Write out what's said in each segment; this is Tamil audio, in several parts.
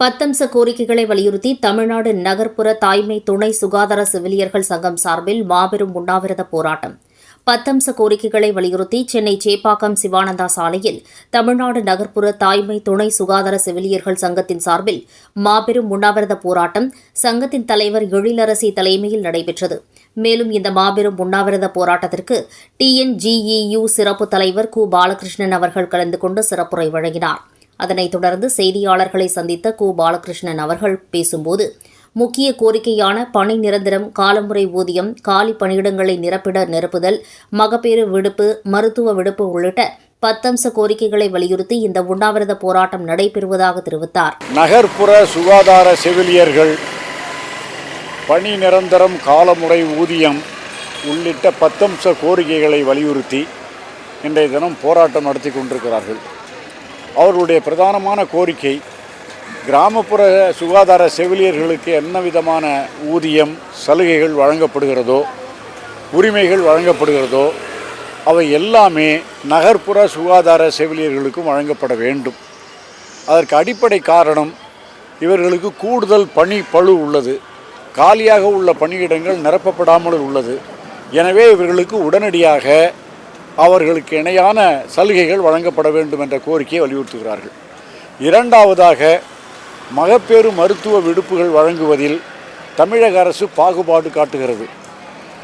பத்தம்ச கோரிக்கைகளை வலியுறுத்தி தமிழ்நாடு நகர்ப்புற தாய்மை துணை சுகாதார செவிலியர்கள் சங்கம் சார்பில் மாபெரும் உண்ணாவிரத போராட்டம். பத்தம்ச கோரிக்கைகளை வலியுறுத்தி சென்னை சேப்பாக்கம் சிவானந்தா சாலையில் தமிழ்நாடு நகர்ப்புற தாய்மை துணை சுகாதார செவிலியர்கள் சங்கத்தின் சார்பில் மாபெரும் உண்ணாவிரத போராட்டம் சங்கத்தின் தலைவர் எழிலரசி தலைமையில் நடைபெற்றது. மேலும் இந்த மாபெரும் உண்ணாவிரத போராட்டத்திற்கு டிஎன்ஜிஇயு சிறப்பு தலைவர் கு. பாலகிருஷ்ணன் அவர்கள் கலந்து கொண்டு சிறப்புரை வழங்கினார். அதனைத் தொடர்ந்து செய்தியாளர்களை சந்தித்த கு. பாலகிருஷ்ணன் அவர்கள் பேசும்போது முக்கிய கோரிக்கையான பணி நிரந்தரம் காலமுறை ஊதியம் காலி பணியிடங்களை நிரப்பிட நிரப்புதல் மகப்பேறு விடுப்பு மருத்துவ விடுப்பு உள்ளிட்ட பத்தம்ச கோரிக்கைகளை வலியுறுத்தி இந்த உண்ணாவிரத போராட்டம் நடைபெறுவதாக தெரிவித்தார். நகர்ப்புற சுகாதார செவிலியர்கள் பணி நிரந்தரம் காலமுறை ஊதியம் உள்ளிட்ட பத்தம்ச கோரிக்கைகளை வலியுறுத்தி இன்றைய தினம் போராட்டம் நடத்தி கொண்டிருக்கிறார்கள். அவர்களுடைய பிரதானமான கோரிக்கை கிராமப்புற சுகாதார செவிலியர்களுக்கு என்ன விதமான ஊதியம் சலுகைகள் வழங்கப்படுகிறதோ உரிமைகள் வழங்கப்படுகிறதோ அவை எல்லாமே நகர்ப்புற சுகாதார செவிலியர்களுக்கும் வழங்கப்பட வேண்டும். அதற்கு அடிப்படை காரணம் இவர்களுக்கு கூடுதல் பணி பளு உள்ளது. காலியாக உள்ள பணியிடங்கள் நிரப்பப்படாமல் உள்ளது. எனவே இவர்களுக்கு உடனடியாக அவர்களுக்கு இணையான சலுகைகள் வழங்கப்பட வேண்டும் என்ற கோரிக்கையை வலியுறுத்துகிறார்கள். இரண்டாவதாக மகப்பேறு மருத்துவ விடுப்புகள் வழங்குவதில் தமிழக அரசு பாகுபாடு காட்டுகிறது.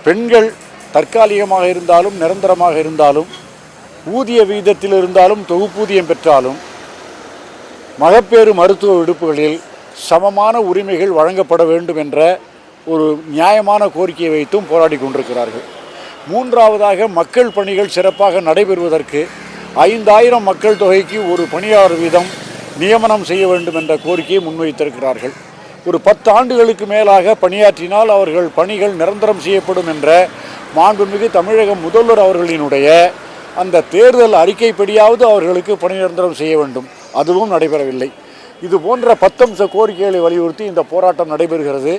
பெண்கள் தற்காலிகமாக இருந்தாலும் நிரந்தரமாக இருந்தாலும் ஊதிய விகிதத்தில் இருந்தாலும் தொகுப்பூதியம் பெற்றாலும் மகப்பேறு மருத்துவ விடுப்புகளில் சமமான உரிமைகள் வழங்கப்பட வேண்டும் என்ற ஒரு நியாயமான கோரிக்கையை வைத்தும் போராடி கொண்டிருக்கிறார்கள். மூன்றாவதாக மக்கள் பணிகள் சிறப்பாக நடைபெறுவதற்கு ஐந்தாயிரம் மக்கள் தொகைக்கு ஒரு பணியாளர் வீதம் நியமனம் செய்ய வேண்டும் என்ற கோரிக்கையை முன்வைத்திருக்கிறார்கள். ஒரு பத்து ஆண்டுகளுக்கு மேலாக பணியாற்றினால் அவர்கள் பணிகள் நிரந்தரம் செய்யப்படும் என்ற மாண்புமிகு தமிழக முதல்வர் அவர்களினுடைய அந்த தேர்தல் அறிக்கைப்படியாவது அவர்களுக்கு பணி நிரந்தரம் செய்ய வேண்டும். அதுவும் நடைபெறவில்லை. இது போன்ற பத்தம்ச கோரிக்கைகளை வலியுறுத்தி இந்த போராட்டம் நடைபெறுகிறது.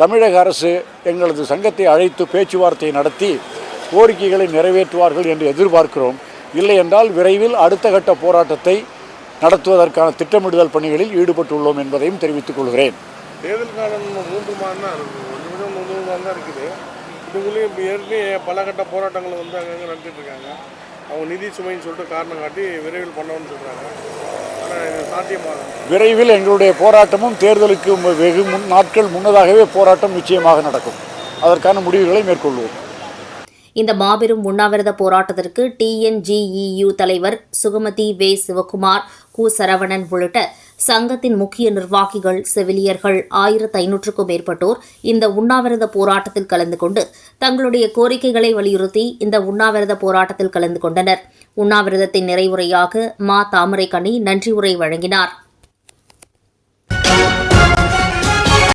தமிழக அரசு எங்களது சங்கத்தை அழைத்து பேச்சுவார்த்தை நடத்தி கோரிக்கைகளை நிறைவேற்றுவார்கள் என்று எதிர்பார்க்கிறோம். இல்லை என்றால் விரைவில் அடுத்த கட்ட போராட்டத்தை நடத்துவதற்கான திட்டமிடுதல் பணிகளில் ஈடுபட்டுள்ளோம் என்பதையும் தெரிவித்துக் கொள்கிறேன். தேர்தல் காலம் மூன்று மாதம் தான் இருக்குது மூணு மாதம் தான் இருக்குது. இதுக்குள்ளேயும் இப்போ ஏற்கனவே பல கட்ட போராட்டங்கள் வந்து அங்கங்கே நடத்திட்டு இருக்காங்க. அவங்க நிதி சுமைன்னு சொல்லிட்டு காரணம் காட்டி விரைவில் பண்ணணும்னு சொல்கிறாங்க விரைவில் எங்களுடைய போராட்டமும் தேர்தலுக்கு வெகு முன் நாட்கள் முன்னதாகவே போராட்டம் நிச்சயமாக நடக்கும். அதற்கான முடிவுகளை மேற்கொள்வோம். இந்த மாபெரும் உண்ணாவிரத போராட்டத்திற்கு டிஎன்ஜிஇயு தலைவர் சுகமதி வே. சிவகுமார் கு. சரவணன் உள்ளிட்ட சங்கத்தின் முக்கிய நிர்வாகிகள் செவிலியர்கள் ஆயிரத்து ஐநூற்றுக்கும் மேற்பட்டோர் இந்த உண்ணாவிரத போராட்டத்தில் கலந்து கொண்டு தங்களுடைய கோரிக்கைகளை வலியுறுத்தி இந்த உண்ணாவிரத போராட்டத்தில் கலந்து கொண்டனர். உண்ணாவிரதத்தின் நிறைவுரையாக மா. தாமரைக்கண்ணி நன்றி உரை வழங்கினார்.